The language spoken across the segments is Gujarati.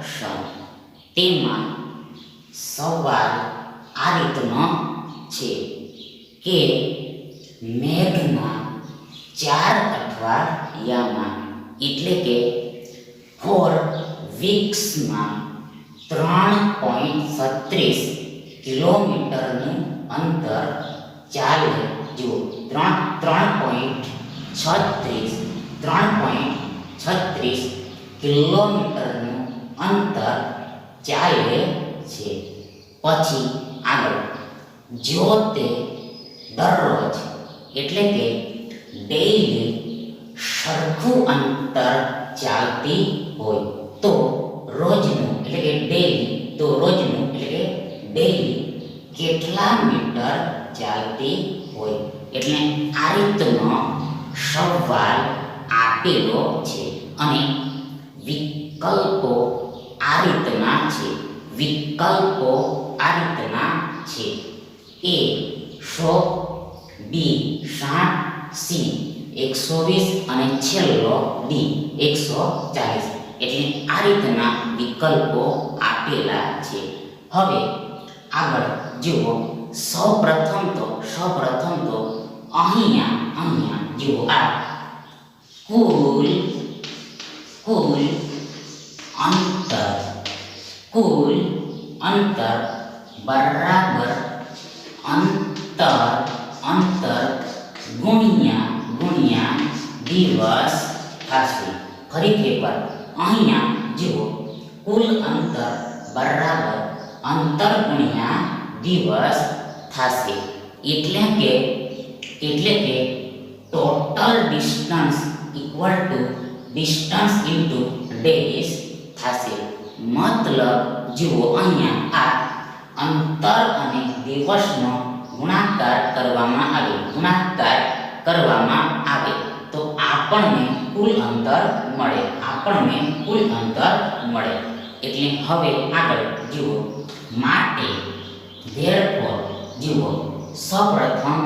પ્રપોર્શન તેમાં સવાલ આ રીતનો છે કે મેઘમાં ચાર અઠવાડિયામાં, એટલે કે ફોર વીક્સમાં ત્રણ પોઈન્ટ છત્રીસ કિલોમીટરનું અંતર ચાલે. જો ત્રણ ત્રણ પોઈન્ટ છત્રીસ, ત્રણ પોઈન્ટ છત્રીસ કિલોમીટરનું અંતર ચાલે છે પછી આગળ જો તે દરરોજ એટલે કે ડેઈલી સરખું અંતર ચાલતી હોય તો રોજનું એટલે કે ડેઈલી તો રોજનું એટલે કે ડેઈલી કેટલા મીટર ચાલતી હોય એટલે આ રીતનો સવાલ આપેલો છે અને વિકલ્પો આ રીતના છે વિકલ્પો આ રીતના છે એ સો બી સાઠ સી એકસો વીસ અને છેલ્લો ડી એકસો ચાલીસ એટલે આ રીતના વિકલ્પો આપેલા છે હવે આગળ જુઓ સૌ પ્રથમ તો સૌ પ્રથમ તો અહીંયા અહીંયા જુઓ આ કુલ કુલ અંતર કુલ અંતર બરાબર અંતર અંતર ગુણ્યા ગુણ્યા દિવસ થશે ફરીથી એકવાર અહીંયા જુઓ કુલ અંતર બરાબર અંતર ગુણ્યા દિવસ થશે એટલે કે એટલે કે total distance equal to distance into days થશે મતલબ જુઓ અહીંયા આ અંતર અને દિવસનો ગુણાકાર કરવામાં આવે. ગુણાકાર કરવામાં આવે. તો આપણને કુલ અંતર મળે. આપણને કુલ અંતર મળે. એટલે હવે આગળ જુઓ. માટે ધેરફોર જુઓ. સૌપ્રથમ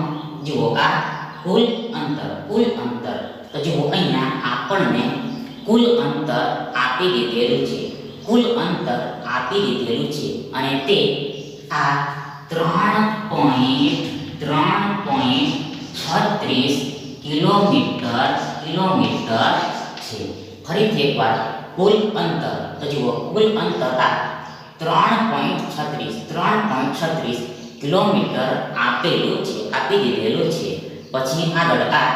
જુઓ આ કુલ અંતર. કુલ અંતર. તો જુઓ, અહીંયા આપણને કુલ અંતર આપી દીધેલું છે. કુલ અંતર આપી દીધેલું છે. અને તે આ ત્રણ પોઈન્ટ ત્રણ પોઈન્ટ છત્રીસ કિલોમીટર કિલોમીટર છે. ફરીથી એકવાર, કુલ અંતર, તો જુઓ, કુલ અંતર આ ત્રણ પોઈન્ટ છત્રીસ, ત્રણ પોઈન્ટ છત્રીસ કિલોમીટર આપેલું છે, આપી દીધેલું છે. પછી આગળ આ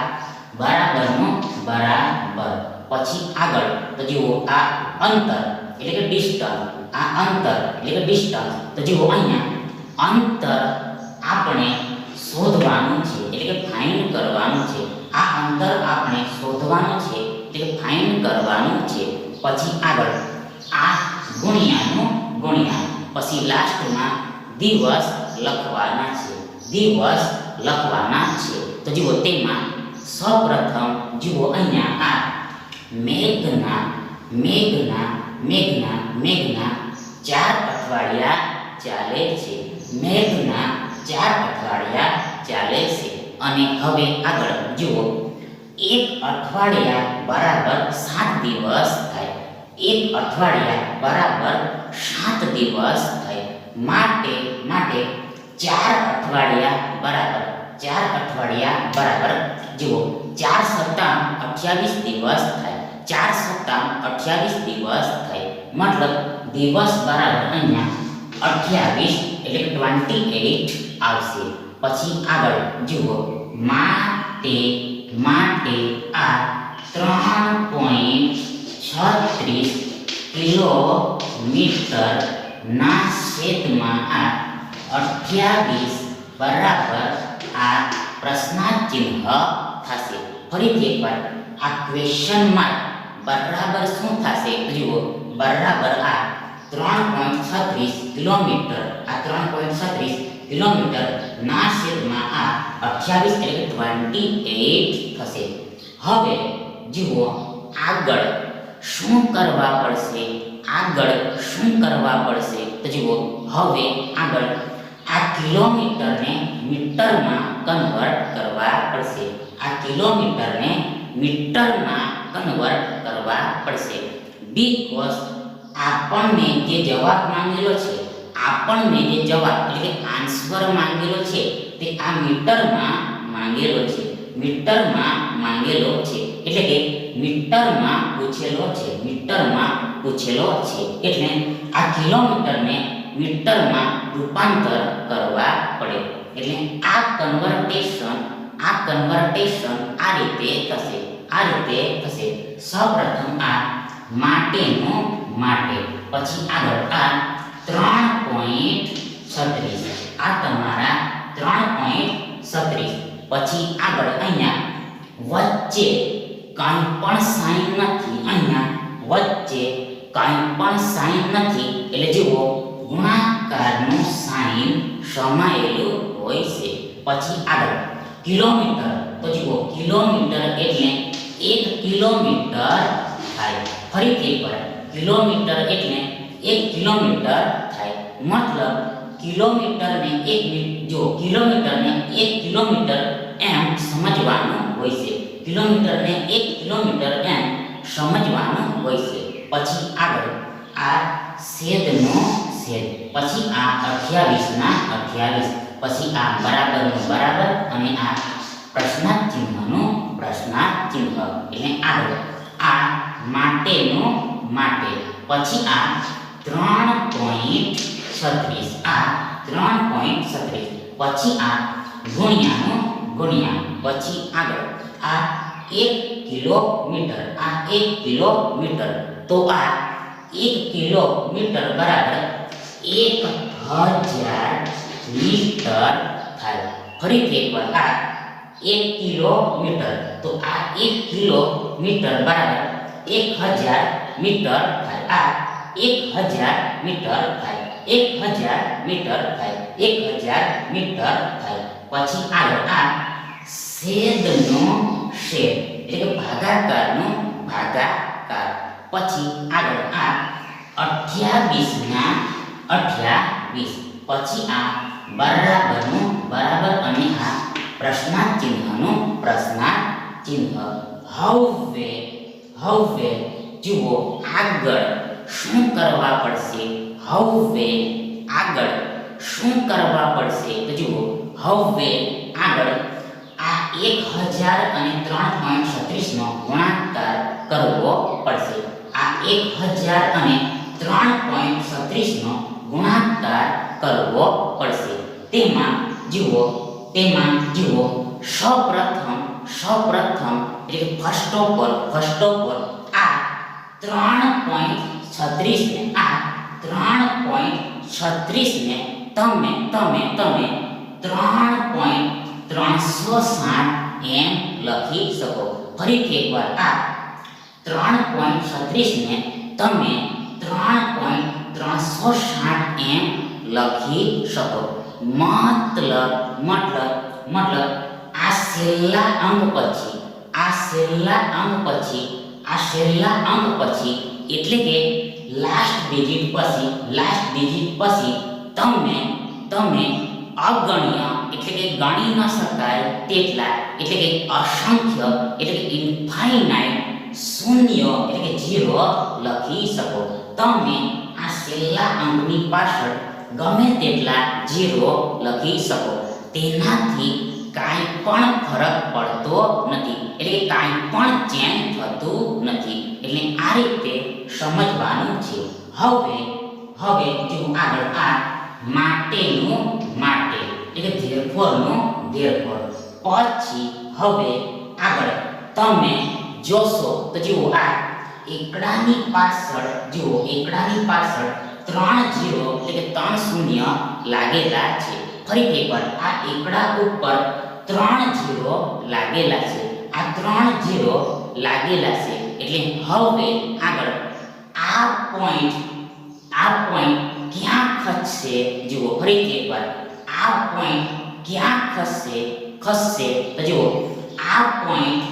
બરાબરનું બરાબર. પછી આગળ, તો જુઓ આ અંતર, એટલે કે ડિસ્ટન્સ આ અંતર, એટલે કે ડિસ્ટન્સ તો જુઓ અહીંયા, અંતર આપણે શોધવાનું છે, એટલે કે ફાઇન્ડ કરવાનું છે. આ અંતર આપણે શોધવાનું છે, એટલે કે ફાઇન્ડ કરવાનું છે. પછી આગળ, આ ગુણ્યાનું ગુણ્યા, પછી લાસ્ટમાં દિવસ લખવાના છે, દિવસ લખવાના છે. તો જુઓ તેમાં સૌપ્રથમ, જુઓ અહીંયા આ મેઘના મેઘના મેઘના મેઘના ચાર અઠવાડિયા ચાલે છે. મેઘના ચાર અઠવાડિયા ચાલે છે. અને હવે આગળ જુઓ. એક અઠવાડિયા બરાબર સાત દિવસ થાય. એક અઠવાડિયા બરાબર સાત દિવસ થાય. માટે માટે ચાર અઠવાડિયા બરાબર, ચાર અઠવાડિયા બરાબર જુઓ. ચાર સપ્તાહ અઠ્યાવીસ દિવસ થાય. ચાર સત્તા અઠ્યાવીસ દિવસ થાય મતલબ દિવસ બરાબર અહીંયા અઠ્યાવીસ એટલે ટ્વેન્ટી એઇટ આવશે। પછી આગળ જુઓ। માટે માટે આ ત્રણ પોઈન્ટ છત્રીસ કિલોમીટર ના છેદમાં આ અઠ્યાવીસ બરાબર આ પ્રશ્નાર્થ ચિહ્ન થશે. ફરીથી એકવાર આ ક્વેશ્ચન માર્ક બરાબર શું થશે? જુઓ, બરાબર આ ત્રણ પોઈન્ટ છત્રીસ કિલોમીટર, આ ત્રણ પોઈન્ટ છત્રીસ કિલોમીટર ના શેરમાં આ અઠ્યાવીસ એટલે ટ્વેન્ટી એઇટ થશે. હવે, જુઓ, આગળ શું કરવા પડશે? આગળ શું કરવા પડશે? તો જુઓ, હવે આગળ આ કિલોમીટરને મીટરમાં કન્વર્ટ કરવા પડશે. આ કિલોમીટરને મીટરમાં કન્વર્ટ કરવા પડશે. બીકોઝ આપણને જે જવાબ માંગેલો છે, આપણને જે જવાબ એટલે કે આન્સર માંગેલો છે, તે આ મીટરમાં માંગેલો છે. મીટરમાં માંગેલો છે. એટલે કે મીટરમાં પૂછેલો છે. મીટરમાં પૂછેલો છે. એટલે આ કિલોમીટરને મીટરમાં રૂપાંતર કરવા પડે. એટલે આ કન્વર્ટેશન આ કન્વર્ટેશન આ રીતે થશે. આ રીતે થશે સૌપ્રથમ આ માટેનું માટે. પછી આગળ આ ત્રણ પોઈન્ટ છત્રીસ. આ તમારા ત્રણ પોઈન્ટ છત્રીસ. પછી આગળ અહીંયા વચ્ચે કાંઈ પણ સાઈન નથી. અહીંયા વચ્ચે કાંઈ પણ સાઈન નથી. એટલે જુઓ, ગુણાકારનું સાઈન સમાયેલું હોય છે. પછી આગળ કિલોમીટર. તો જુઓ, કિલોમીટર એટલે એક કિલોમીટર થાય. ફરીથી એકવાર કિલોમીટર એટલે એક કિલોમીટર થાય. મતલબ કિલોમીટરને એક જો કિલોમીટરને એક કિલોમીટર એમ સમજવાનું હોય છે. કિલોમીટરને એક કિલોમીટર એમ સમજવાનું હોય છે. પછી આગળ આ છેદનો છેદ. પછી આ અઠ્યાવીસના અઠ્યાવીસ. પછી આ બરાબરનું બરાબર અને આ પ્રશ્નાર્થ ચિહ્નનું પ્રશ્નાર્થ ચિહ્ન એટલે આગળ આ માટેનો માટે પછી આ ત્રણ પોઈન્ટ છત્રીસ આ ત્રણ પોઈન્ટ છત્રીસ પછી આ ગુણ્યાનો ગુણ્યા પછી આગળ આ એક કિલોમીટર આ એક કિલોમીટર તો આ એક કિલોમીટર બરાબર એક હજાર મીટર થાય ફરીથી એકવાર આ એક કિલોમીટર તો આ એક કિલોમીટર બરાબર એક હજાર મીટર થાય આ એક હજાર મીટર થાય એક હજાર મીટર થાય એક હજાર મીટર થાય પછી આગળ આ છેદનો છેદ, એટલે કે ભાગાકારનો ભાગાકાર. પછી આગળ આ અઠ્યાવીસના અઠ્યાવીસ, પછી આ બરાબરનું, બરાબર અને આ પ્રશ્નાર્થ ચિહ્નનું પ્રશ્નાર્થ ચિહ્ન હવે હવે જુઓ, આગળ શું કરવા પડશે? હવે આગળ શું કરવા પડશે? તો જુઓ હવે આગળ. આ એક હજાર અને ત્રણ પોઈન્ટ છત્રીસનો ગુણાકાર કરવો પડશે. આ એક હજાર અને ત્રણ પોઈન્ટ છત્રીસનો ગુણાકાર કરવો પડશે. તેમાં જુઓ તેમાં જુઓ, સૌપ્રથમ સૌપ્રથમ, એટલે કે first of all first of all આ ત્રણ પોઈન્ટ છત્રીસને, આ ત્રણ પોઈન્ટ છત્રીસને તમે તમે તમે ત્રણ પોઈન્ટ ત્રણસો સાઠ એમ લખી શકો. ફરીથી એકવાર, આ ત્રણ પોઈન્ટ છત્રીસને તમે ત્રણ પોઈન્ટ ત્રણસો સાઠ એમ લખી શકો. મતલબ મતલબ મતલબ, આ છેલ્લા અંક પછી, આ છેલ્લા અંક પછી, આ છેલ્લા અંક પછી, એટલે કે લાસ્ટ ડિજિટ પછી લાસ્ટ ડિજિટ પછી તમે તમે અગણ્ય, એટલે કે ગણી ન શકાય તેટલા, એટલે કે અસંખ્ય, એટલે કે ઇન્ફાઇનાઇટ શૂન્ય, એટલે કે ઝીરો લખી શકો. તમે આ છેલ્લા અંકની પાછળ ગમે તેટલા ઝીરો લખી શકો. તેનાથી કાંઈ પણ ફરક પડતો નથી. એટલે કાંઈ પણ ચેન્જ થતું નથી. એટલે આ રીતે સમજવાનું છે. હવે હવે જો આગળ આ માટેનું માટે, એટલે ધેરફોરનું ધેરફોર પછી હવે આગળ તમે જોશો તો જુઓ આ એકડાની પાછળ, જુઓ એકડાની પાછળ ત્રણ જીરો એટલે કે ત્રણ શૂન્ય લાગેલા છે. ફરીથી એકવાર, આ એકડા ઉપર ત્રણ જીરો લાગેલા છે. આ ત્રણ જીરો લાગેલા છે. એટલે હવે આગળ, આ પોઈન્ટ આ પોઈન્ટ ક્યાં ખસશે? જુઓ ફરીથી એકવાર, આ પોઈન્ટ ક્યાં ખસશે? ખસશે, તો જુઓ, આ પોઈન્ટ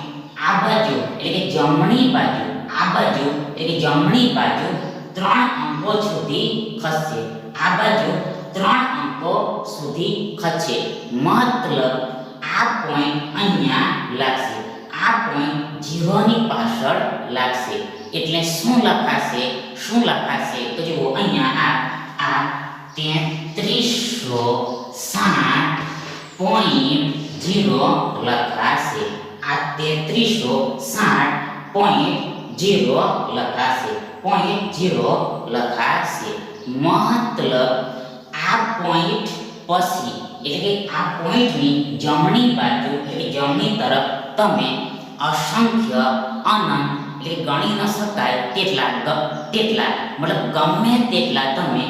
આ બાજુ, એટલે કે જમણી બાજુ, આ બાજુ, એટલે કે જમણી બાજુ ત્રણ અંકો સુધી ખસશે આ બાજુ ત્રણ અંકો સુધી ખસશે મતલબ આ પોઈન્ટ અહીંયા લાગશે. આ પોઈન્ટ જીરોની પાછળ લાગશે. એટલે શું લખાશે? શું લખાશે? તો જુઓ, અહીંયા આ આ તેત્રીસો સાઠ પોઈન્ટ જીરો લખાશે. આ તેત્રીસો સાઠ પોઈન્ટ ઝીરો લખાશે. પોઈન્ટ જીરો લખાશે. મતલબ આ પોઈન્ટ પછી, એટલે કે આ પોઈન્ટની જમણી બાજુ, એટલે જમણી તરફ તમે અસંખ્ય અનંત, એટલે ગણી ન શકાય તેટલા તેટલા મતલબ ગમે તેટલા તમે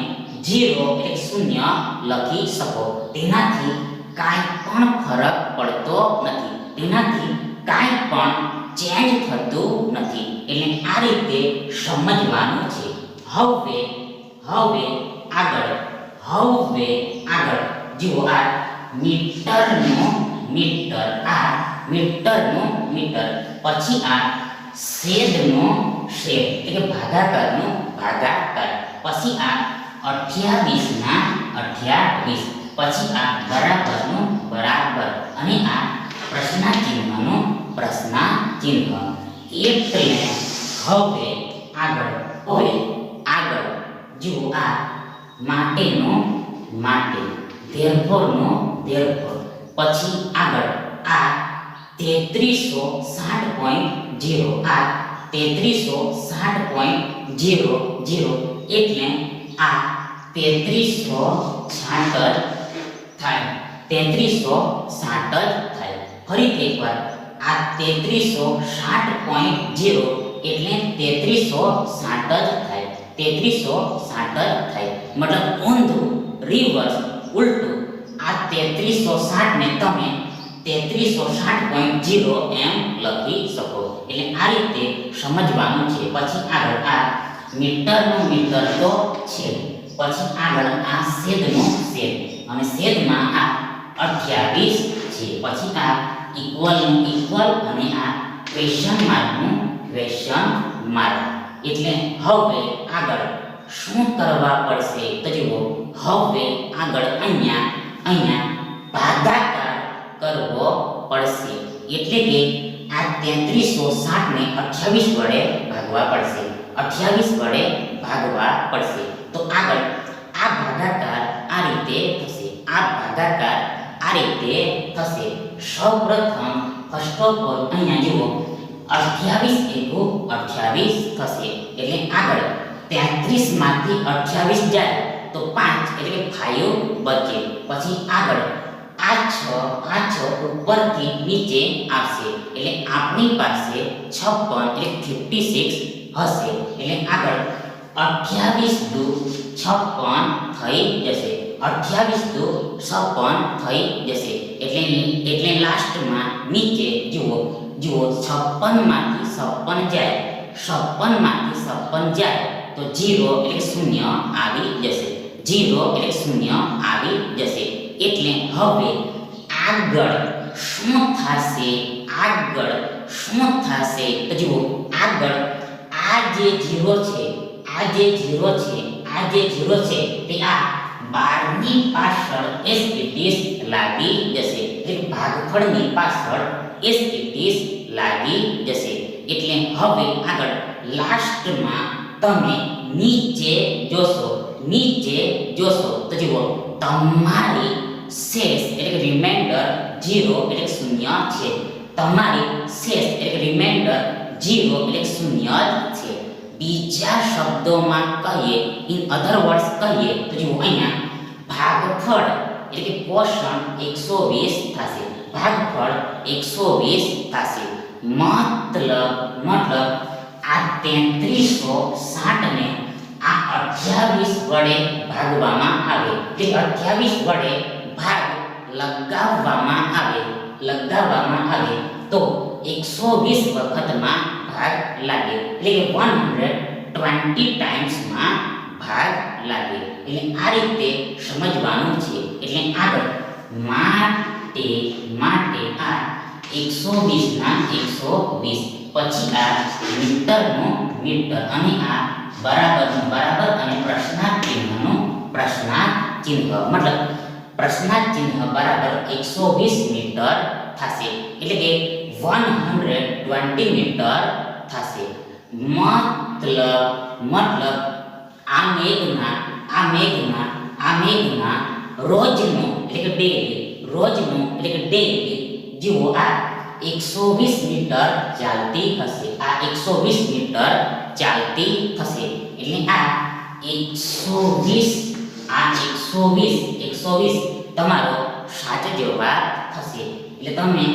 જીરો, એટલે શૂન્ય લખી શકો. તેનાથી કાંઈ પણ ફરક પડતો નથી. તેનાથી કાંઈ પણ ચેન્જ થતું નથી. એટલે આ રીતે સમજવાનું છે. હવે હવે આગળ હવે આગળ. જુઓ આ મીટરનો મીટર, આ મીટરનો મીટર. પછી આ છેદનું છેદ એટલે ભાગાકારનો ભાગાકાર. પછી આ અઠ્યાવીસના અઠ્યાવીસ. પછી આ બરાબરનું બરાબર. અને આ પ્રશ્નાચિહ્નનું પ્રશ્નાચિહ્ન એટલે હવે આગળ હવે આગળ. જુઓ આ માટેનો માટે ધેરફોરનો ધેરફોર પછી આગળ, આ તેત્રીસો સાઠ પોઈન્ટ જીરો આ તેત્રીસો સાઠ પોઈન્ટ જીરો જીરો એટલે આ તેત્રીસો છાસઠ થાય. તેત્રીસો સાઠ જ થાય. ફરીથી એકવાર. આ તેત્રીસો સાઠ પોઈન્ટ જીરો એટલે તેત્રીસો સાઠ જ થાય. તેત્રીસો સાઠ જ થાય. મતલબ ઊંધું રિવર્સ ઉલટું. આ તેત્રીસો સાઠને તમે તેત્રીસો સાઠ પોઈન્ટ જીરો એમ લખી શકો. એટલે આ રીતે સમજવાનું છે. પછી આગળ આ મીટરનું મીટર તો છે. પછી આગળ આ છેદનું સેદ અને છેદમાં આ અઠ્યાવીસ છે. પછી આ ઇક્વલનું ઇક્વલ અને આ ક્વેશ્ચન માર્કનું ક્વેશ્ચન માર્ક એટલે હવે આગળ શું કરવા પડશે? તો જુઓ, હવે આગળ અહીંયા અહીંયા ભાગાકાર કરવો પડશે. એટલે કે આ તેત્રીસો સાઠને અઠ્યાવીસ વડે ભાગવા પડશે. અઠ્યાવીસ વડે ભાગવા પડશે. તો આગળ આ ભાગાકાર આ રીતે થશે. આ ભાગાકાર આ રીતે થશે. સૌપ્રથમ ઓલ અહીંયા જુઓ. અઠ્યાવીસ એકુ અઠ્યાવીસ થશે. એટલે આગળ. તેત્રીસમાંથી અઠ્યાવીસ જાય. તો પાંચ એટલે કે ફાઈવ બચે. પછી આગળ. આ છ આ છ ઉપરથી નીચે આવશે. એટલે આપણી પાસે છપ્પન એટલે ફિફ્ટી સિક્સ હશે. એટલે આગળ. અઠ્યાવીસ દુ છપ્પન થઈ જશે. અઠ્યાવીસ તો છપ્પન થઈ જશે. એટલે એટલે લાસ્ટમાં નીચે જુઓ જુઓ છપ્પનમાંથી છપ્પન જાય. છપ્પનમાંથી છપ્પન જાય તો જીરો એટલે શૂન્ય આવી જશે. જીરો એટલે શૂન્ય આવી જશે. એટલે હવે આગળ શું થશે? આગળ શું થશે? તો જુઓ, આગળ આ જે જીરો છે, આ જે જીરો છે, આ જે જીરો છે, તે આ બારની પાછળ એસટીટીસ લાગી જશે. એટલે ભાગફળની પાછળ એસટીટીસ લાગી જશે. એટલે હવે આગળ લાસ્ટમાં તમે નીચે જોશો નીચે જોશો. તો જુઓ, તમારી શેષ એટલે કે રિમાઇન્ડર જીરો એટલે શૂન્ય છે. તમારી શેષ એટલે કે રિમાઇન્ડર જીરો એટલે શૂન્ય જ બીજા શબ્દોમાં કહીએ ઇન અધર વર્ડ્સ કહીએ તો જુઓ અહીંયા ભાગફળ એટલે કે પોષણ એકસો વીસ થશે ભાગફળ એકસો વીસ થશે મતલબ મતલબ આ તેત્રીસો સાઠને આ અઠ્યાવીસ વડે ભાગવામાં આવે તે અઠ્યાવીસ વડે ભાગ લગાવવામાં આવે લગાવવામાં આવે તો એકસો વીસ વખતમાં ભાગ લાગે એટલે કે વન હંડ્રેડ ટ્વેન્ટી ટાઈમ્સમાં ભાગ લાગે એટલે આ રીતે સમજવાનું છે. એટલે આગળ. માટે માટે આ એકસો ના એકસો વીસ. પછી આ મીટરનું મીટર અને આ બરાબર બરાબર અને પ્રશ્નાર્થ ચિહ્નનો પ્રશ્નાર્થ ચિહ્ન મતલબ પ્રશ્નાર્થ ચિહ્ન બરાબર એકસો વીસ મીટર થશે. એટલે કે વન હંડ્રેડ ટ્વેન્ટી મીટર થશે મતલબ મતલબ આ મેઘના આ મેઘના આ મેઘના રોજનું એટલે કે ડેલી રોજનું એટલે કે ડેલી જુઓ આ એકસો વીસ મીટર ચાલતી હશે આ એકસો વીસ મીટર ચાલતી થશે એટલે આ એકસો વીસ આ એકસો વીસ એકસો વીસ તમારો સાચો જવાબ થશે એટલે તમે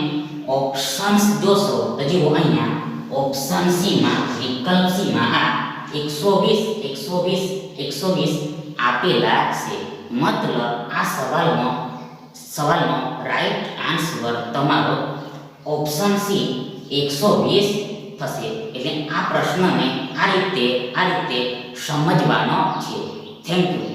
ઓપ્શન્સ જોશો તો જુઓ અહીંયા ઓપ્શન સીમાં વિકલ્પ સીમાં આ એકસો વીસ એકસો વીસ એકસો વીસ આપેલા છે. મતલબ આ સવાલનો સવાલનો રાઈટ આન્સર તમારો ઓપ્શન સી એકસો વીસ થશે. એટલે આ પ્રશ્નને આ રીતે આ રીતે સમજવાનો છે. Thank you